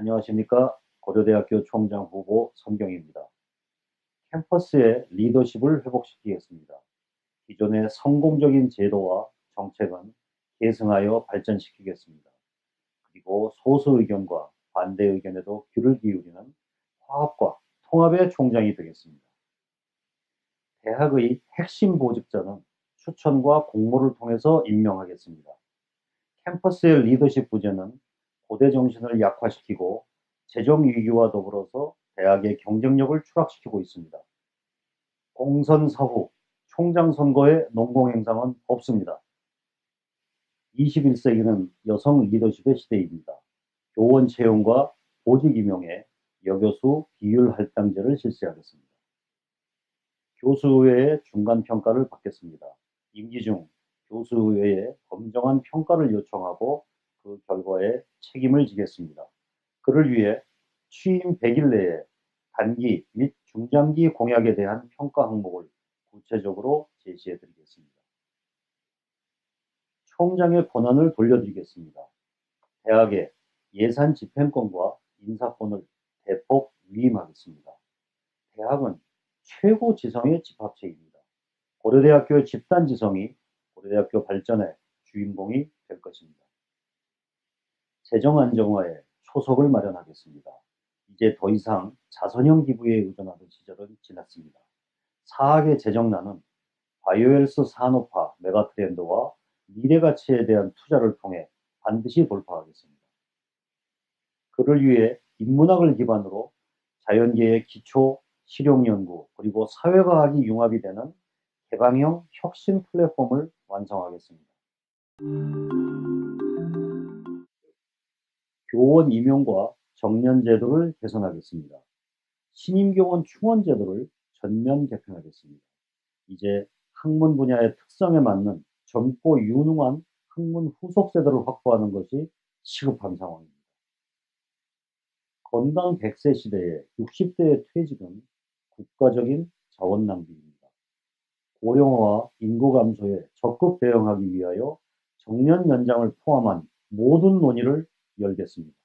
안녕하십니까. 고려대학교 총장 후보 선경입니다. 캠퍼스의 리더십을 회복시키겠습니다. 기존의 성공적인 제도와 정책은 계승하여 발전시키겠습니다. 그리고 소수 의견과 반대 의견에도 귀를 기울이는 화합과 통합의 총장이 되겠습니다. 대학의 핵심 보직자는 추천과 공모를 통해서 임명하겠습니다. 캠퍼스의 리더십 부재는 고대 정신을 약화시키고 재정 위기와 더불어서 대학의 경쟁력을 추락시키고 있습니다. 공선 사후 총장 선거의 농공 행상은 없습니다. 21세기는 여성 리더십의 시대입니다. 교원 채용과 보직 임용에 여교수 비율 할당제를 실시하겠습니다. 교수의회의 중간 평가를 받겠습니다. 임기 중 교수의회에 검정한 평가를 요청하고 그 결과에 책임을 지겠습니다. 그를 위해 취임 100일 내에 단기 및 중장기 공약에 대한 평가 항목을 구체적으로 제시해 드리겠습니다. 총장의 권한을 돌려드리겠습니다. 대학의 예산 집행권과 인사권을 대폭 위임하겠습니다. 대학은 최고 지성의 집합체입니다. 고려대학교의 집단 지성이 고려대학교 발전의 주인공이 될 것입니다. 재정 안정화에 초석을 마련하겠습니다. 이제 더 이상 자선형 기부에 의존하던 시절은 지났습니다. 사학의 재정난은 바이오헬스 산업화 메가트렌드와 미래 가치에 대한 투자를 통해 반드시 돌파하겠습니다. 그를 위해 인문학을 기반으로 자연계의 기초, 실용연구, 그리고 사회과학이 융합이 되는 개방형 혁신 플랫폼을 완성하겠습니다. 교원 임용과 정년 제도를 개선하겠습니다. 신임 교원 충원 제도를 전면 개편하겠습니다. 이제 학문 분야의 특성에 맞는 젊고 유능한 학문 후속 세대를 확보하는 것이 시급한 상황입니다. 건강 100세 시대에 60대의 퇴직은 국가적인 자원 낭비입니다. 고령화와 인구 감소에 적극 대응하기 위하여 정년 연장을 포함한 모든 논의를 열겠습니다.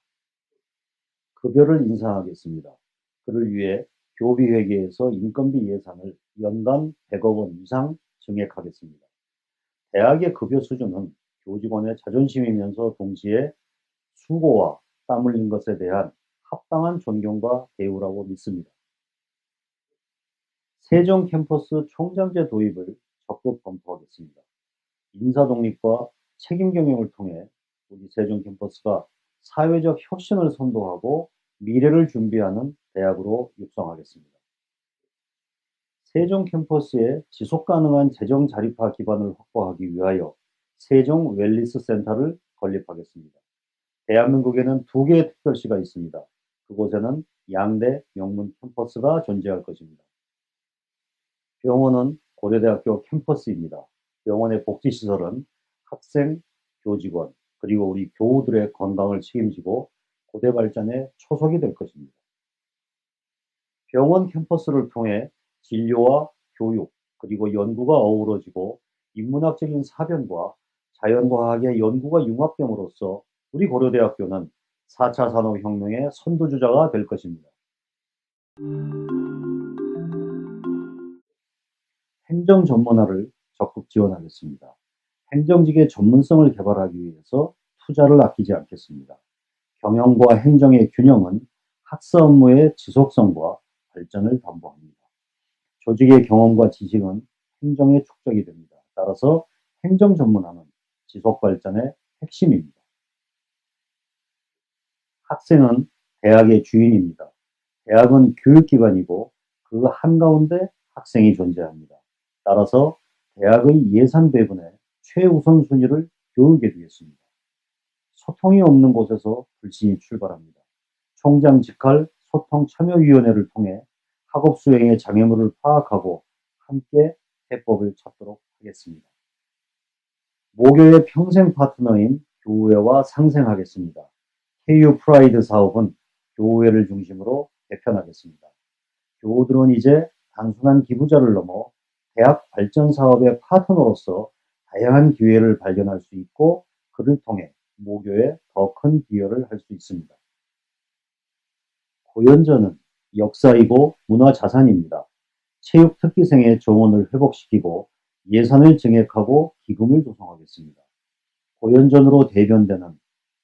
급여를 인상하겠습니다. 그를 위해 교비회계에서 인건비 예산을 연간 100억 원 이상 증액하겠습니다. 대학의 급여 수준은 교직원의 자존심이면서 동시에 수고와 땀 흘린 것에 대한 합당한 존경과 대우라고 믿습니다. 세종 캠퍼스 총장제 도입을 적극 검토하겠습니다. 인사 독립과 책임 경영을 통해 우리 세종 캠퍼스가 사회적 혁신을 선도하고 미래를 준비하는 대학으로 육성하겠습니다. 세종 캠퍼스의 지속 가능한 재정 자립화 기반을 확보하기 위하여 세종 웰리스 센터를 건립하겠습니다. 대한민국에는 두 개의 특별시가 있습니다. 그곳에는 양대 명문 캠퍼스가 존재할 것입니다. 병원은 고려대학교 캠퍼스입니다. 병원의 복지시설은 학생, 교직원, 그리고 우리 교우들의 건강을 책임지고 고대 발전의 초석이 될 것입니다. 병원 캠퍼스를 통해 진료와 교육, 그리고 연구가 어우러지고 인문학적인 사변과 자연과학의 연구가 융합됨으로써 우리 고려대학교는 4차 산업혁명의 선두주자가 될 것입니다. 행정 전문화를 적극 지원하겠습니다. 행정직의 전문성을 개발하기 위해서 투자를 아끼지 않겠습니다. 경영과 행정의 균형은 학사 업무의 지속성과 발전을 담보합니다. 조직의 경험과 지식은 행정의 축적이 됩니다. 따라서 행정 전문화는 지속 발전의 핵심입니다. 학생은 대학의 주인입니다. 대학은 교육기관이고 그 한가운데 학생이 존재합니다. 따라서 대학의 예산 배분에 최우선 순위를 교육에 두겠습니다. 소통이 없는 곳에서 불신이 출발합니다. 총장 직할 소통참여위원회를 통해 학업 수행의 장애물을 파악하고 함께 해법을 찾도록 하겠습니다. 모교의 평생 파트너인 교우회와 상생하겠습니다. KU 프라이드 사업은 교우회를 중심으로 개편하겠습니다. 교우들은 이제 단순한 기부자를 넘어 대학 발전 사업의 파트너로서 다양한 기회를 발견할 수 있고 그를 통해 모교에 더 큰 기여를 할 수 있습니다. 고연전은 역사이고 문화 자산입니다. 체육 특기생의 정원을 회복시키고 예산을 증액하고 기금을 조성하겠습니다. 고연전으로 대변되는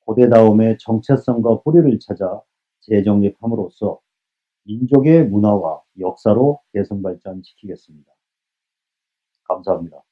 고대다움의 정체성과 뿌리를 찾아 재정립함으로써 민족의 문화와 역사로 개선 발전시키겠습니다. 감사합니다.